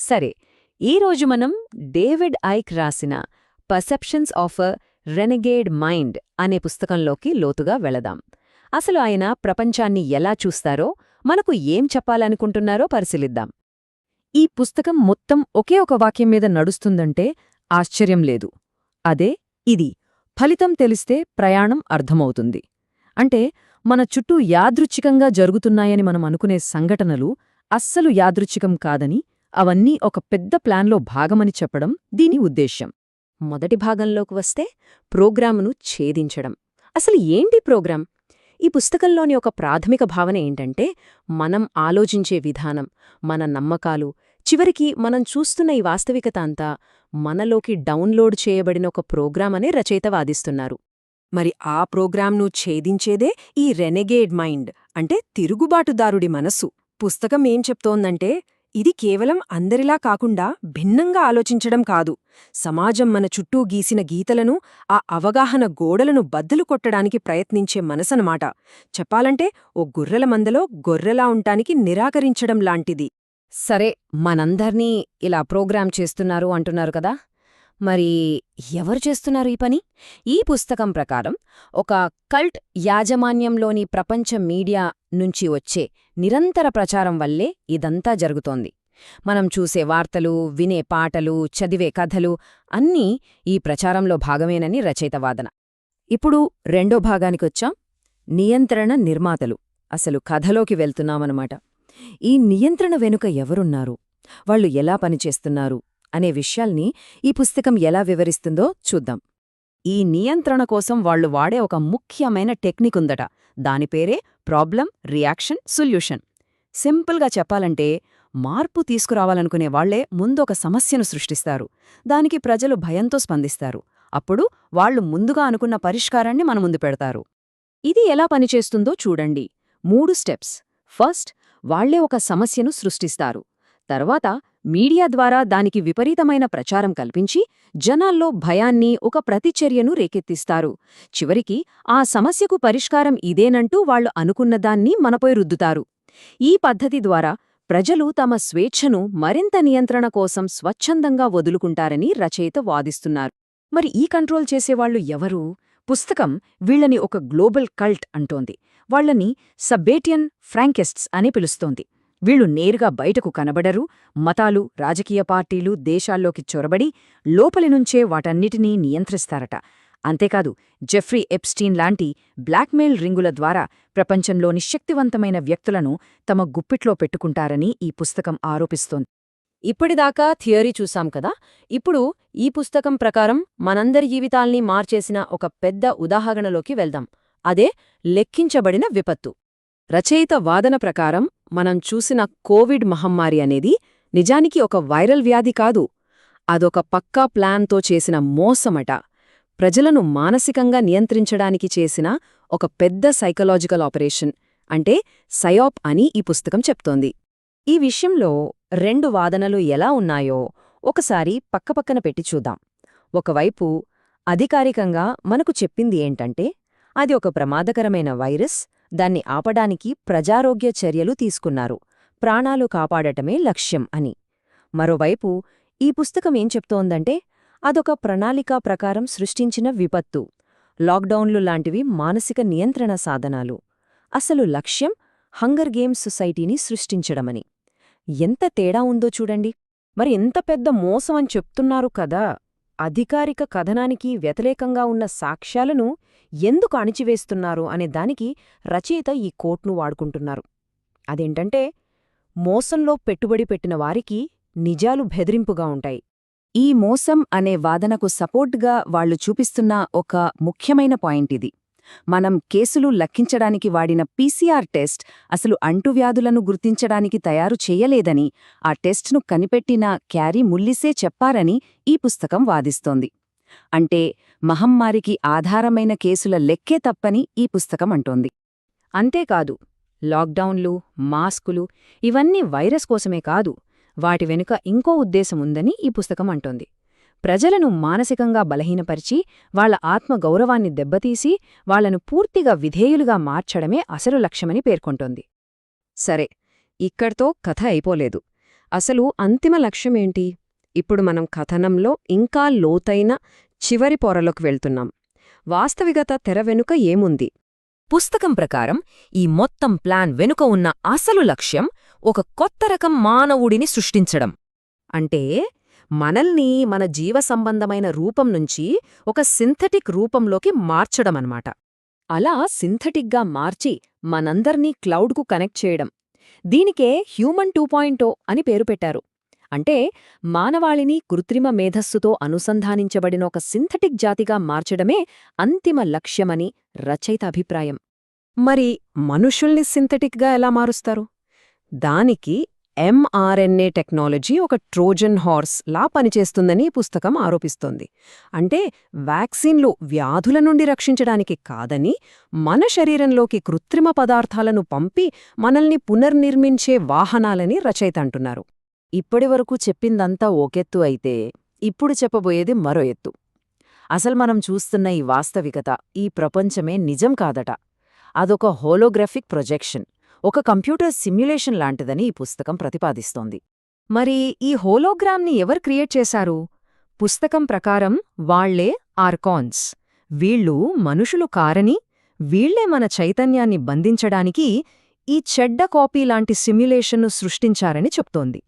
సరే ఈరోజు మనం డేవిడ్ ఐక్ రాసిన perceptions of a renegade mind అనే పుస్తకంలోకి లోతుగా వెళదాం. అసలు ఆయన ప్రపంచాన్ని ఎలా చూస్తారో మనకు ఏం చెప్పాలనుకుంటున్నారో పరిశీలిద్దాం. ఈ పుస్తకం మొత్తం ఒకే ఒక వాక్యం మీద నడుస్తుందంటే ఆశ్చర్యం లేదు. అదే ఇది ఫలితం తెలిస్తే ప్రయాణం అర్థమవుతుంది. అంటే మన చుట్టూ యాదృచ్ఛికంగా జరుగుతున్నాయని మనం అనుకునే సంఘటనలు అస్సలు యాదృచ్ఛికం కాదని అవన్నీ ఒక పెద్ద ప్లాన్లో భాగమని చెప్పడం దీని ఉద్దేశ్యం. మొదటి భాగంలోకి వస్తే ప్రోగ్రామును ఛేదించడం. అసలు ఏంటి ప్రోగ్రాం? ఈ పుస్తకంలోని ఒక ప్రాథమిక భావన ఏంటంటే మనం ఆలోచించే విధానం మన నమ్మకాలు చివరికి మనం చూస్తున్న ఈ వాస్తవికత అంతా మనలోకి డౌన్లోడ్ చేయబడిన ఒక ప్రోగ్రాం అనే రచయిత వాదిస్తున్నారు. మరి ఆ ప్రోగ్రాంను ఛేదించేదే ఈ రెనెగేడ్ మైండ్ అంటే తిరుగుబాటుదారుడి మనస్సు. పుస్తకం ఏం చెప్తోందంటే ఇది కేవలం అందరిలా కాకుండా భిన్నంగా ఆలోచించడం కాదు. సమాజం మన చుట్టూ గీసిన గీతలను ఆ అవగాహన గోడలను బద్దలు కొట్టడానికి ప్రయత్నించే మనసనమాట చెప్పాలంటే ఓ గుర్రెల మందలో గొర్రెలా ఉంటానికి నిరాకరించడం లాంటిది. సరే మనందర్నీ ఇలా ప్రోగ్రాం చేస్తున్నారు అంటున్నారు కదా? మరి ఎవరు చేస్తున్నారు ఈ పని? ఈ పుస్తకం ప్రకారం ఒక కల్ట్ యాజమాన్యంలోని ప్రపంచ మీడియా నుంచి వచ్చే నిరంతర ప్రచారం వల్లే ఇదంతా జరుగుతోంది. మనం చూసే వార్తలు వినే పాటలు చదివే కథలు అన్నీ ఈ ప్రచారంలో భాగమేనని రచయిత వాదన. ఇప్పుడు రెండో భాగానికొచ్చాం నియంత్రణ నిర్మాతలు. అసలు కథలోకి వెళ్తున్నామన్నమాట. ఈ నియంత్రణ వెనుక ఎవరున్నారు? వాళ్ళు ఎలా పనిచేస్తున్నారు? అనే విషయాల్ని ఈ పుస్తకం ఎలా వివరిస్తుందో చూద్దాం. ఈ నియంత్రణ కోసం వాళ్ళు వాడే ఒక ముఖ్యమైన టెక్నిక్ ఉందట. దాని పేరే ప్రాబ్లం రియాక్షన్ సొల్యూషన్. సింపుల్గా చెప్పాలంటే మార్పు తీసుకురావాలనుకునే వాళ్ళే ముందొక సమస్యను సృష్టిస్తారు. దానికి ప్రజలు భయంతో స్పందిస్తారు. అప్పుడు వాళ్ళు ముందుగా అనుకున్న పరిష్కారాన్ని మన ముందు పెడతారు. ఇది ఎలా పనిచేస్తుందో చూడండి. మూడు స్టెప్స్. ఫస్ట్ వాళ్ళే ఒక సమస్యను సృష్టిస్తారు. తర్వాత మీడియా ద్వారా దానికి విపరీతమైన ప్రచారం కల్పించి జనాల్లో భయాన్ని ఒక ప్రతిచర్యను రేకెత్తిస్తారు. చివరికి ఆ సమస్యకు పరిష్కారం ఇదేనంటూ వాళ్ళు అనుకున్నదాన్ని మనపై రుద్దుతారు. ఈ పద్ధతి ద్వారా ప్రజలు తమ స్వేచ్ఛను మరింత నియంత్రణ కోసం స్వచ్ఛందంగా వదులుకుంటారని రచయిత వాదిస్తున్నారు. మరి ఈ కంట్రోల్ చేసేవాళ్ళు ఎవరు? పుస్తకం వీళ్ళని ఒక గ్లోబల్ కల్ట్ అంటోంది. వాళ్ళని సబ్బేటియన్ ఫ్రాంకెస్ట్స్ అని పిలుస్తోంది. వీళ్ళు నేరుగా బయటకు కనబడరు మతాలు రాజకీయ పార్టీలు దేశాల్లోకి చొరబడి లోపలి నుంచే వాటన్నిటినీ నియంత్రిస్తారట. అంతేకాదు జెఫ్రీ ఎప్స్టీన్ లాంటి బ్లాక్మెయిల్ రింగుల ద్వారా ప్రపంచంలోని శక్తివంతమైన వ్యక్తులను తమ గుప్పిట్లో పెట్టుకుంటారని ఈ పుస్తకం ఆరోపిస్తోంది. ఇప్పటిదాకా థియరీ చూసాం కదా? ఇప్పుడు ఈ పుస్తకం ప్రకారం మనందరి జీవితాల్ని మార్చేసిన ఒక పెద్ద ఉదాహరణలోకి వెళ్దాం. అదే లెక్కించబడిన విపత్తు. రచయిత వాదన ప్రకారం మనం చూసిన కోవిడ్ మహమ్మారి అనేది నిజానికి ఒక వైరల్ వ్యాధి కాదు. అదొక పక్కా ప్లాన్తో చేసిన మోసమట. ప్రజలను మానసికంగా నియంత్రించడానికి చేసిన ఒక పెద్ద సైకలాజికల్ ఆపరేషన్ అంటే సయాప్ అని ఈ పుస్తకం చెప్తోంది. ఈ విషయంలో రెండు వాదనలు ఎలా ఉన్నాయో ఒకసారి పక్కపక్కన పెట్టి చూద్దాం. ఒకవైపు అధికారికంగా మనకు చెప్పింది ఏంటంటే అది ఒక ప్రమాదకరమైన వైరస్ దాన్ని ఆపడానికి ప్రజారోగ్య చర్యలు తీసుకున్నారు. ప్రాణాలు కాపాడటమే లక్ష్యం అని. మరోవైపు ఈ పుస్తకం ఏం చెప్తోందంటే అదొక ప్రణాళికా ప్రకారం సృష్టించిన విపత్తు. లాక్డౌన్లు లాంటివి మానసిక నియంత్రణ సాధనాలు. అసలు లక్ష్యం హంగర్ గేమ్స్ సొసైటీని సృష్టించడమని. ఎంత తేడా ఉందో చూడండి. మరి ఎంత పెద్ద మోసం అని చెప్తున్నారు కదా. అధికారిక కథనానికి వ్యతిరేకంగా ఉన్న సాక్ష్యాలను ఎందుకు అణిచివేస్తున్నారు అనే దానికి రచయిత ఈ కోట్ను వాడుకుంటున్నారు. అదేంటంటే మోసంలో పెట్టుబడి పెట్టిన వారికి నిజాలు బెదిరింపుగా ఉంటాయి. ఈ మోసం అనే వాదనకు సపోర్ట్గా వాళ్ళు చూపిస్తున్న ఒక ముఖ్యమైన పాయింట్ ఇది. మనం కేసులు లక్కించడానికి వాడిన పీసీఆర్ టెస్ట్ అసలు అంటువ్యాధులను గుర్తించడానికి తయారు చేయలేదని ఆ టెస్ట్ను కనిపెట్టిన క్యారీ ముల్లిసే చెప్పారని ఈ పుస్తకం వాదిస్తోంది. అంటే మహమ్మారికి ఆధారమైన కేసుల లెక్కే తప్పని ఈ పుస్తకం అంటోంది. అంతేకాదు లాక్డౌన్లు మాస్కులు ఇవన్నీ వైరస్ కోసమే కాదు వాటి వెనుక ఇంకో ఉద్దేశముందని ఈ పుస్తకం అంటోంది. ప్రజలను మానసికంగా బలహీనపరిచి వాళ్ళ ఆత్మగౌరవాన్ని దెబ్బతీసి వాళ్ళను పూర్తిగా విధేయులుగా మార్చడమే అసలు లక్ష్యమని పేర్కొంటోంది. సరే ఇక్కడ్తో కథ అయిపోలేదు. అసలు అంతిమ లక్ష్యమేంటి? ఇప్పుడు మనం కథనంలో ఇంకా లోతైన చివరి పొరలోకి వెళ్తున్నాం. వాస్తవికత తెర వెనుక ఏముంది? పుస్తకం ప్రకారం ఈ మొత్తం ప్లాన్ వెనుక ఉన్న అసలు లక్ష్యం ఒక కొత్త రకం మానవుడిని సృష్టించడం. అంటే మనల్ని మన జీవ సంబంధమైన రూపం నుంచి ఒక సింథటిక్ రూపంలోకి మార్చడమన్నమాట. అలా సింథటిక్గా మార్చి మనందర్నీ క్లౌడ్కు కనెక్ట్ చేయడం. దీనికే హ్యూమన్ టూ అని పేరు పెట్టారు. అంటే మానవాళిని కృత్రిమ మేధస్సుతో అనుసంధానించబడిన ఒక సింథటిక్ జాతిగా మార్చడమే అంతిమ లక్ష్యమని రచయిత అభిప్రాయం. మరి మనుషుల్ని సింథటిక్గా ఎలా మారుస్తారు? దానికి ఎంఆర్ఎన్ఏ టెక్నాలజీ ఒక ట్రోజన్ హార్స్ లా పనిచేస్తుందని పుస్తకం ఆరోపిస్తోంది. అంటే వ్యాక్సిన్లు వ్యాధుల నుండి రక్షించడానికి కాదని మన శరీరంలోకి కృత్రిమ పదార్థాలను పంపి మనల్ని పునర్నిర్మించే వాహనాలని రచయిత అంటున్నారు. ఇప్పటివరకు చెప్పిందంతా ఓకెత్తు అయితే ఇప్పుడు చెప్పబోయేది మరో ఎత్తు. అసలు మనం చూస్తున్న ఈ వాస్తవికత ఈ ప్రపంచమే నిజం కాదట. అదొక హోలోగ్రఫిక్ ప్రొజెక్షన్ ఒక కంప్యూటర్ సిమ్యులేషన్ లాంటిదని ఈ పుస్తకం ప్రతిపాదిస్తోంది. మరి ఈ హోలోగ్రామ్ని ఎవరు క్రియేట్ చేశారు? పుస్తకం ప్రకారం వాళ్ళే ఆర్కాన్స్. వీళ్ళు మనుషులు కారని వీళ్ళే మన చైతన్యాన్ని బంధించడానికి ఈ చెడ్డ కాపీ లాంటి సిమ్యులేషన్ను సృష్టించారని చెప్తోంది.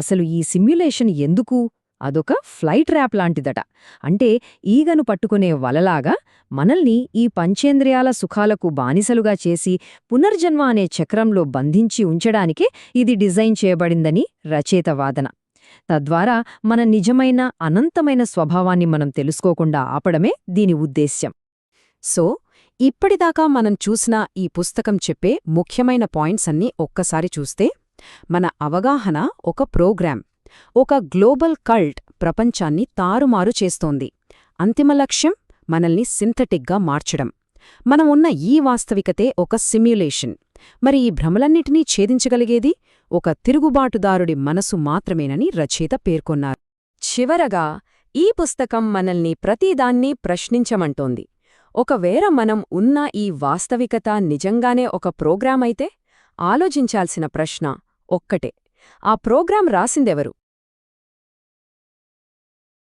అసలు ఈ సిమ్యులేషన్ ఎందుకు? అదొక ఫ్లైట్ ర్యాప్ లాంటిదట. అంటే ఈగను పట్టుకునే వలలాగా మనల్ని ఈ పంచేంద్రియాల సుఖాలకు బానిసలుగా చేసి పునర్జన్మ అనే చక్రంలో బంధించి ఉంచడానికే ఇది డిజైన్ చేయబడిందని రచయిత వాదన. తద్వారా మన నిజమైన అనంతమైన స్వభావాన్ని మనం తెలుసుకోకుండా ఆపడమే దీని ఉద్దేశ్యం. సో ఇప్పటిదాకా మనం చూసిన ఈ పుస్తకం చెప్పే ముఖ్యమైన పాయింట్స్ అన్నీ ఒక్కసారి చూస్తే మన అవగాహన ఒక ప్రోగ్రాం ఒక గ్లోబల్ కల్ట్ ప్రపంచాన్ని తారుమారు చేస్తోంది. అంతిమ లక్ష్యం మనల్ని సింథటిక్గా మార్చడం. మనం ఉన్న ఈ వాస్తవికతే ఒక సిమ్యులేషన్. మరి ఈ భ్రమలన్నిటినీ ఛేదించగలిగేది ఒక తిరుగుబాటుదారుడి మనసు మాత్రమేనని రచయిత పేర్కొన్నారు. చివరగా ఈ పుస్తకం మనల్ని ప్రతిదాన్ని ప్రశ్నించమంటోంది. ఒకవేళ మనం ఉన్న ఈ వాస్తవికత నిజంగానే ఒక ప్రోగ్రాం అయితే ఆలోచించాల్సిన ప్రశ్న ఒక్కటే. ఆ ప్రోగ్రాం రాసిందెవరు?